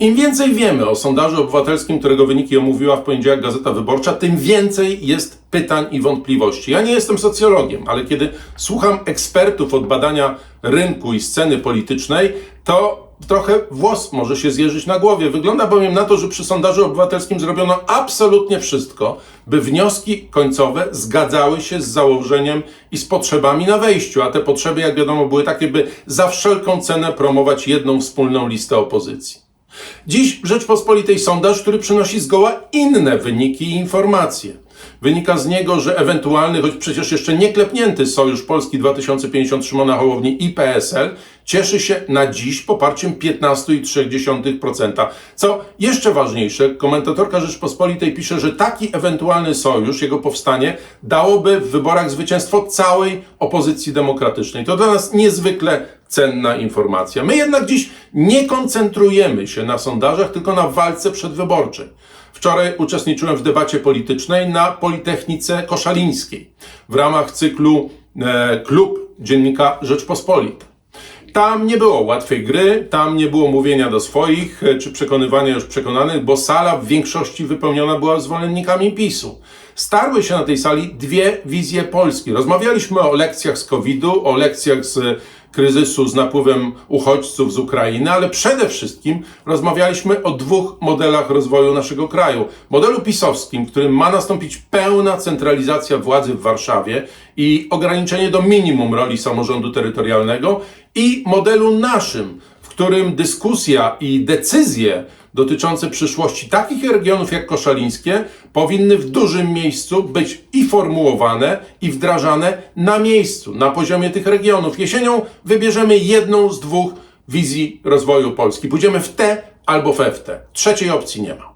Im więcej wiemy o sondażu obywatelskim, którego wyniki omówiła w poniedziałek Gazeta Wyborcza, tym więcej jest pytań i wątpliwości. Ja nie jestem socjologiem, ale kiedy słucham ekspertów od badania rynku i sceny politycznej, to trochę włos może się zjeżyć na głowie. Wygląda bowiem na to, że przy sondażu obywatelskim zrobiono absolutnie wszystko, by wnioski końcowe zgadzały się z założeniem i z potrzebami na wejściu, a te potrzeby, jak wiadomo, były takie, by za wszelką cenę promować jedną wspólną listę opozycji. Dziś Rzeczpospolitej sondaż, który przynosi zgoła inne wyniki i informacje. Wynika z niego, że ewentualny, choć przecież jeszcze nie klepnięty Sojusz Polski 2050 Szymona Hołowni i PSL cieszy się na dziś poparciem 15,3%. Co jeszcze ważniejsze, komentatorka Rzeczpospolitej pisze, że taki ewentualny sojusz, jego powstanie, dałoby w wyborach zwycięstwo całej opozycji demokratycznej. To dla nas niezwykle cenna informacja. My jednak dziś nie koncentrujemy się na sondażach, tylko na walce przedwyborczej. Wczoraj uczestniczyłem w debacie politycznej na Politechnice Koszalińskiej w ramach cyklu e, Klub Dziennika Rzeczpospolita. Tam nie było łatwej gry, tam nie było mówienia do swoich e, czy przekonywania już przekonanych, bo sala w większości wypełniona była zwolennikami PiSu. Starły się na tej sali dwie wizje Polski. Rozmawialiśmy o lekcjach z COVID-u, o lekcjach z kryzysu z napływem uchodźców z Ukrainy, ale przede wszystkim rozmawialiśmy o dwóch modelach rozwoju naszego kraju. Modelu pisowskim, w którym ma nastąpić pełna centralizacja władzy w Warszawie i ograniczenie do minimum roli samorządu terytorialnego i modelu naszym, w którym dyskusja i decyzje dotyczące przyszłości takich regionów jak koszalińskie powinny w dużym miejscu być i formułowane, i wdrażane na miejscu, na poziomie tych regionów. Jesienią wybierzemy jedną z dwóch wizji rozwoju Polski. Pójdziemy w te albo we w te. Trzeciej opcji nie ma.